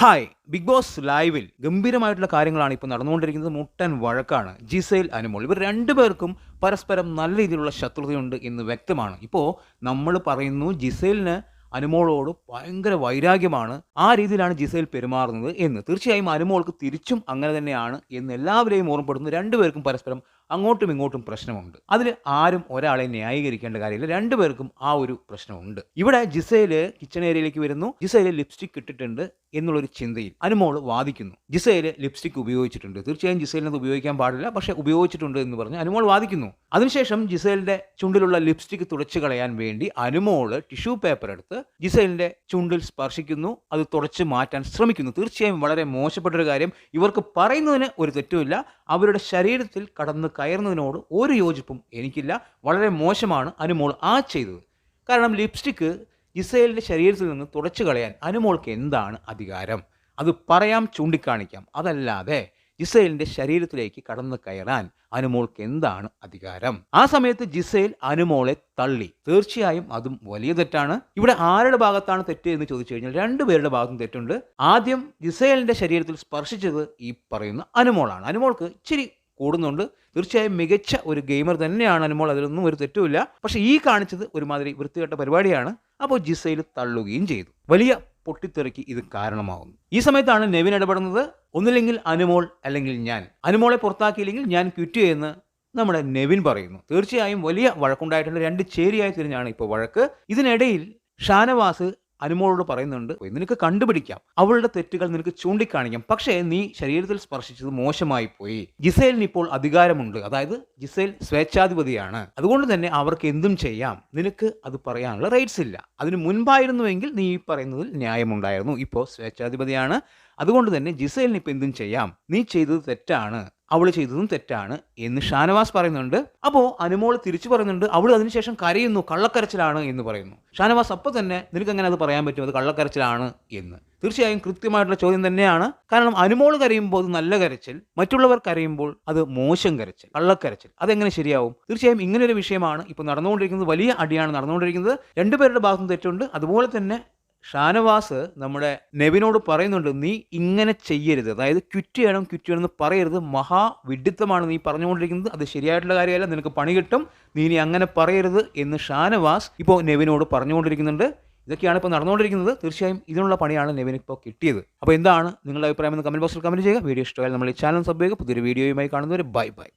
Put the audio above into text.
Hi big boss ലൈവിൽ ഗംഭീരമായിട്ടുള്ള കാര്യങ്ങളാണ് ഇപ്പോൾ നടന്നുകൊണ്ടിരിക്കുന്നത്. മുട്ടൻ വഴക്കാണ് ജിസൈൽ അനുമോൾ. ഇവർ രണ്ടുപേർക്കും പരസ്പരം നല്ല രീതിയിലുള്ള ശത്രുതയുണ്ട് എന്ന് വ്യക്തമാണ്. ഇപ്പോൾ നമ്മൾ പറയുന്നു ജിസൈലിന് അനുമോളോട് ഭയങ്കര വൈരാഗ്യമാണ്. ആ രീതിയിലാണ് ജിസൈൽ പെരുമാറുന്നത് എന്ന്. തീർച്ചയായും അനുമോൾക്ക് തിരിച്ചും അങ്ങനെ തന്നെയാണ് എന്ന് എല്ലാവരെയും ഓർമ്മപ്പെടുന്നു രണ്ടുപേർക്കും പരസ്പരം അങ്ങോട്ടും ഇങ്ങോട്ടും പ്രശ്നമുണ്ട്. അതിൽ ആരും ഒരാളെ ന്യായീകരിക്കേണ്ട കാര്യമില്ല. രണ്ടുപേർക്കും ആ ഒരു പ്രശ്നമുണ്ട്. ഇവിടെ ജിസയിൽ കിച്ചൺ ഏരിയയിലേക്ക് വരുന്നു. ജിസയിൽ ലിപ്സ്റ്റിക് ഇട്ടിട്ടുണ്ട് എന്നുള്ളൊരു ചിന്തയിൽ അനുമോൾ വാദിക്കുന്നു. ജിസയിൽ ലിപ്സ്റ്റിക് ഉപയോഗിച്ചിട്ടുണ്ട്. തീർച്ചയായും ജിസയിലിന് അത് ഉപയോഗിക്കാൻ പാടില്ല. പക്ഷെ ഉപയോഗിച്ചിട്ടുണ്ട് എന്ന് പറഞ്ഞ് അനുമോൾ വാദിക്കുന്നു. അതിനുശേഷം ജിസയിലിന്റെ ചുണ്ടിലുള്ള ലിപ്സ്റ്റിക് തുടച്ചു കളയാൻ വേണ്ടി അനുമോൾ ടിഷ്യൂ പേപ്പർ എടുത്ത് ജിസയിലിന്റെ ചുണ്ടിൽ സ്പർശിക്കുന്നു. അത് തുടച്ചു മാറ്റാൻ ശ്രമിക്കുന്നു. തീർച്ചയായും വളരെ മോശപ്പെട്ടൊരു കാര്യം. ഇവർക്ക് പറയുന്നതിന് ഒരു തെറ്റുമില്ല. അവരുടെ ശരീരത്തിൽ കടന്ന് കയറുന്നതിനോട് ഒരു യോജിപ്പും എനിക്കില്ല. വളരെ മോശമാണ് അനുമോൾ ആ ചെയ്തത്. കാരണം ലിപ്സ്റ്റിക്ക് ഇസ്രയേലിന്റെ ശരീരത്തിൽ നിന്ന് തുടച്ചു കളയാൻ അനുമോൾക്ക് എന്താണ് അധികാരം? അത് പറയാം ചൂണ്ടിക്കാണിക്കാം. അതല്ലാതെ ജിസൈലിന്റെ ശരീരത്തിലേക്ക് കടന്നു കയറാൻ അനുമോൾക്ക് എന്താണ് അധികാരം? ആ സമയത്ത് ജിസൈൽ അനുമോളെ തള്ളി. തീർച്ചയായും അതും വലിയ തെറ്റാണ്. ഇവിടെ ആരുടെ ഭാഗത്താണ് തെറ്റ് എന്ന് ചോദിച്ചു കഴിഞ്ഞാൽ രണ്ടുപേരുടെ ഭാഗത്തും തെറ്റുണ്ട്. ആദ്യം ജിസൈലിന്റെ ശരീരത്തിൽ സ്പർശിച്ചത് ഈ പറയുന്ന അനുമോളാണ്. അനുമോൾക്ക് ഇച്ചിരി കൂടുന്നുണ്ട്. തീർച്ചയായും മികച്ച ഒരു ഗെയിമർ തന്നെയാണ് അനുമോൾ. അതിലൊന്നും ഒരു തെറ്റുമില്ല. പക്ഷേ ഈ കാണിച്ചത് ഒരുമാതിരി വൃത്തികെട്ട പരിപാടിയാണ്. അപ്പോൾ ജിസൈൽ തള്ളുകയും ചെയ്തു. വലിയ പൊട്ടിത്തെറിക്ക് ഇത് കാരണമാകുന്നു. ഈ സമയത്താണ് നെവിൻ ഇടപെടുന്നത്. ഒന്നില്ലെങ്കിൽ അനുമോൾ അല്ലെങ്കിൽ ഞാൻ. അനുമോളെ പുറത്താക്കിയില്ലെങ്കിൽ ഞാൻ ക്വിറ്റ് ചെയ്യുന്ന നമ്മുടെ നെവിൻ പറയുന്നു. തീർച്ചയായും വലിയ വഴക്കുണ്ടായിട്ടുണ്ട്. രണ്ട് ചേരിയായി തിരിഞ്ഞാണ് ഇപ്പോൾ വഴക്ക്. ഇതിനിടയിൽ ഷാനവാസ് അനുമോളോട് പറയുന്നുണ്ട് നിനക്ക് കണ്ടുപിടിക്കാം. അവളുടെ തെറ്റുകൾ നിനക്ക് ചൂണ്ടിക്കാണിക്കാം. പക്ഷേ നീ ശരീരത്തിൽ സ്പർശിച്ചത് മോശമായി പോയി. ജിസൈലിന് ഇപ്പോൾ അധികാരമുണ്ട്. അതായത് ജിസൈൽ സ്വേച്ഛാധിപതിയാണ്. അതുകൊണ്ട് തന്നെ അവർക്ക് എന്തും ചെയ്യാം. നിനക്ക് അത് പറയാനുള്ള റൈറ്റ്സ് ഇല്ല. അതിന് മുൻപായിരുന്നുവെങ്കിൽ നീ ഈ പറയുന്നതിൽ ന്യായമുണ്ടായിരുന്നു. ഇപ്പോൾ സ്വേച്ഛാധിപതിയാണ്. അതുകൊണ്ട് തന്നെ ജിസൈലിന് ഇപ്പം എന്തും ചെയ്യാം. നീ ചെയ്തത് തെറ്റാണ്. അവൾ ചെയ്തതും തെറ്റാണ് എന്ന് ഷാനവാസ് പറയുന്നുണ്ട്. അപ്പോൾ അനുമോൾ തിരിച്ചു പറയുന്നുണ്ട് അവൾ അതിനുശേഷം കരയുന്നു കള്ളക്കരച്ചിലാണ് എന്ന് പറയുന്നു. ഷാനവാസ് അപ്പോൾ തന്നെ നിനക്ക് എങ്ങനെ അത് പറയാൻ പറ്റും? അത് കള്ളക്കരച്ചിലാണ് എന്ന്. തീർച്ചയായും കൃത്യമായിട്ടുള്ള ചോദ്യം തന്നെയാണ്. കാരണം അനുമോൾ കരയുമ്പോൾ അത് നല്ല കരച്ചിൽ മറ്റുള്ളവർ കരയുമ്പോൾ അത് മോശം കരച്ചിൽ കള്ളക്കരച്ചിൽ. അതെങ്ങനെ ശരിയാവും? തീർച്ചയായും ഇങ്ങനെ ഒരു വിഷയമാണ് ഇപ്പോൾ നടന്നുകൊണ്ടിരിക്കുന്നത് വലിയ അടിയാണ് നടന്നുകൊണ്ടിരിക്കുന്നത്. രണ്ടുപേരുടെ ഭാഗത്തും തെറ്റുണ്ട്. അതുപോലെ തന്നെ ഷാനവാസ് നമ്മുടെ നെവിനോട് പറയുന്നുണ്ട് നീ ഇങ്ങനെ ചെയ്യരുത്. അതായത് ക്വിറ്റ് ചെയ്യണം ക്വിറ്റ് ചെയ്യണം എന്ന് പറയരുത്. മഹാ വിഡിത്തമാണ് നീ പറഞ്ഞുകൊണ്ടിരിക്കുന്നത്. അത് ശരിയായിട്ടുള്ള കാര്യമല്ല. നിനക്ക് പണി കിട്ടും. നീ ഇനി അങ്ങനെ പറയരുത്. എന്ന് ഷാനവാസ് ഇപ്പോൾ നെവിനോട് പറഞ്ഞുകൊണ്ടിരിക്കുന്നുണ്ട്. ഇതൊക്കെയാണ് ഇപ്പോൾ നടന്നുകൊണ്ടിരിക്കുന്നത്. തീർച്ചയായും ഇതിനുള്ള പണിയാണ് നെവിൻ ഇപ്പോൾ കിട്ടിയത്. അപ്പോൾ എന്താണ് നിങ്ങളുടെ അഭിപ്രായം എന്ന് കമന്റ് ബോക്സിൽ കമന്റ് ചെയ്യുക. വീഡിയോ ഇഷ്ടമായാലും നമ്മൾ ഈ ചാനൽ സബ് ചെയ്യുക. പുതിയൊരു വീഡിയോയുമായി കാണുന്നവർ ബൈ ബൈ.